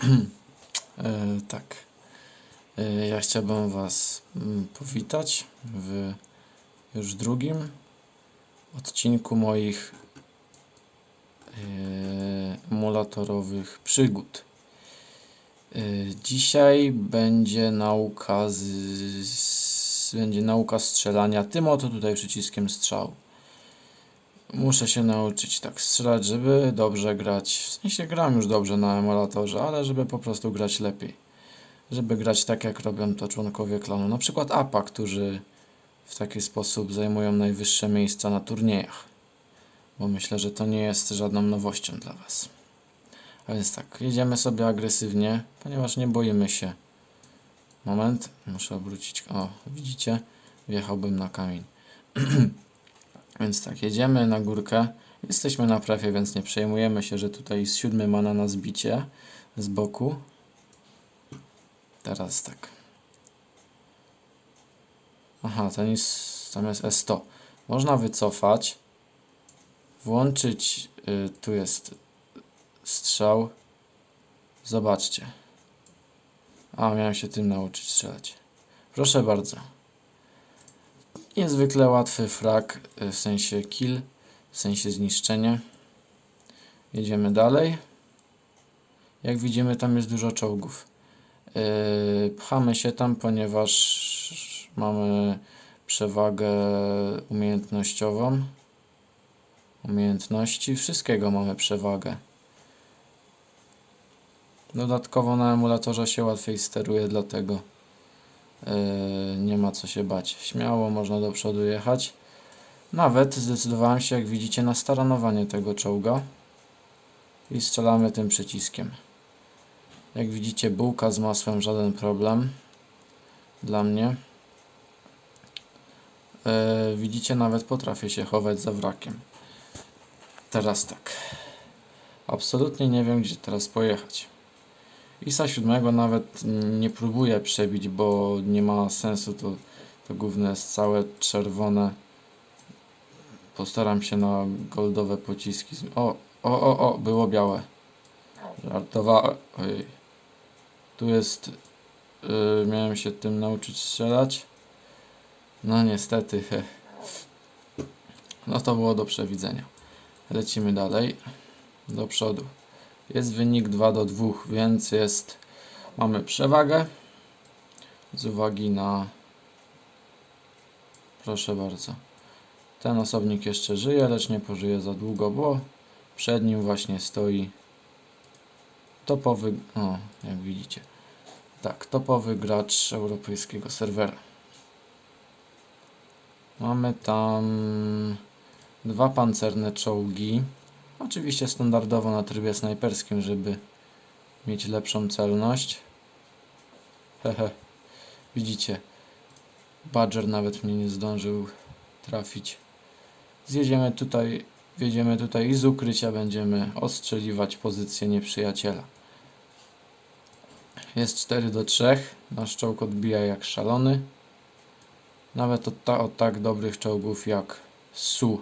E, tak. E, ja chciałbym Was mm, powitać w już drugim odcinku moich emulatorowych przygód. E, Dzisiaj będzie nauka z, będzie nauka strzelania tym oto tutaj przyciskiem strzał. Muszę się nauczyć tak strzelać, żeby dobrze grać. W sensie gram już dobrze na emulatorze, ale żeby po prostu grać lepiej. Żeby grać tak, jak robią to członkowie klanu. Na przykład APA, którzy w taki sposób zajmują najwyższe miejsca na turniejach. Bo myślę, że to nie jest żadną nowością dla Was. A więc tak, jedziemy sobie agresywnie, ponieważ nie boimy się. Moment, muszę obrócić. O, widzicie? Wjechałbym na kamień. Więc tak, jedziemy na górkę. Jesteśmy na prawie, więc nie przejmujemy się, że tutaj z siódmy ma na nas bicie z boku. Teraz tak. Aha, ten jest, tam jest S100. Można wycofać. Włączyć, y, tu jest strzał. Zobaczcie. A, miałem się tym nauczyć strzelać. Proszę bardzo. Niezwykle łatwy frag, y, w sensie kill, w sensie zniszczenie. Jedziemy dalej. Jak widzimy, tam jest dużo czołgów. Yy, pchamy się tam, ponieważ mamy przewagę umiejętnościową. Umiejętności, wszystkiego mamy przewagę. Dodatkowo na emulatorze się łatwiej steruje, dlatego nie ma co się bać. Śmiało można do przodu jechać. Nawet zdecydowałem się, jak widzicie, na staranowanie tego czołga i strzelamy tym przyciskiem. Jak widzicie, bułka z masłem żaden problem dla mnie. E, widzicie, nawet potrafię się chować za wrakiem. Teraz tak. Absolutnie nie wiem, gdzie teraz pojechać. ISA 7 nawet nie próbuję przebić, bo nie ma sensu. To, to główne jest całe czerwone. Postaram się na goldowe pociski. O, o, o, o, było białe. Żartowałem. Ojej. Tu jest. Yy, miałem się tym nauczyć strzelać. No niestety. No to było do przewidzenia. Lecimy dalej. Do przodu. Jest wynik 2 do 2, więc jest. Mamy przewagę. Z uwagi na. Proszę bardzo. Ten osobnik jeszcze żyje, lecz nie pożyje za długo, bo przed nim właśnie stoi topowy, o, jak widzicie, tak, topowy gracz europejskiego serwera. Mamy tam dwa pancerne czołgi, oczywiście standardowo na trybie snajperskim, żeby mieć lepszą celność. Hehe, widzicie, Badger nawet mnie nie zdążył trafić. Zjedziemy tutaj, wjedziemy tutaj i z ukrycia będziemy ostrzeliwać pozycję nieprzyjaciela. Jest 4 do 3. Nasz czołg odbija jak szalony. Nawet od, ta, od tak dobrych czołgów jak Su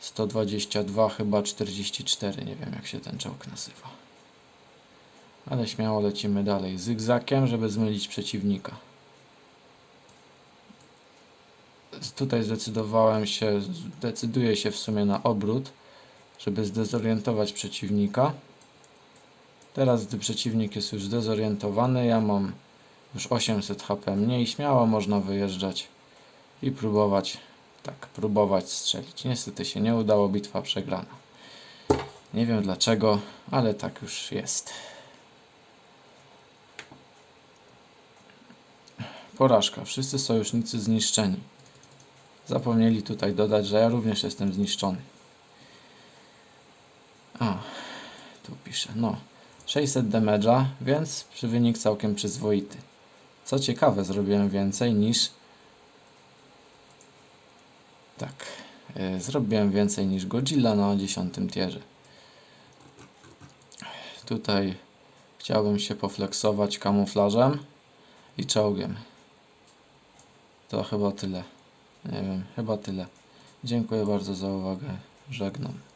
122, chyba 44. Nie wiem jak się ten czołg nazywa. Ale śmiało lecimy dalej zygzakiem, żeby zmylić przeciwnika. Tutaj zdecydowałem się, decyduję się w sumie na obrót, żeby zdezorientować przeciwnika. Teraz, gdy przeciwnik jest już zdezorientowany, ja mam już 800 HP mniej, śmiało można wyjeżdżać i próbować, tak, próbować strzelić. Niestety się nie udało, bitwa przegrana. Nie wiem dlaczego, ale tak już jest. Porażka. Wszyscy sojusznicy zniszczeni. Zapomnieli tutaj dodać, że ja również jestem zniszczony. A, tu piszę, no. 600 damage'a, więc przy wynik całkiem przyzwoity. Co ciekawe, zrobiłem więcej niż... Tak, yy, zrobiłem więcej niż Godzilla na 10 tierze. Tutaj chciałbym się poflexować kamuflażem i czołgiem. To chyba tyle. Nie wiem, chyba tyle. Dziękuję bardzo za uwagę. Żegnam.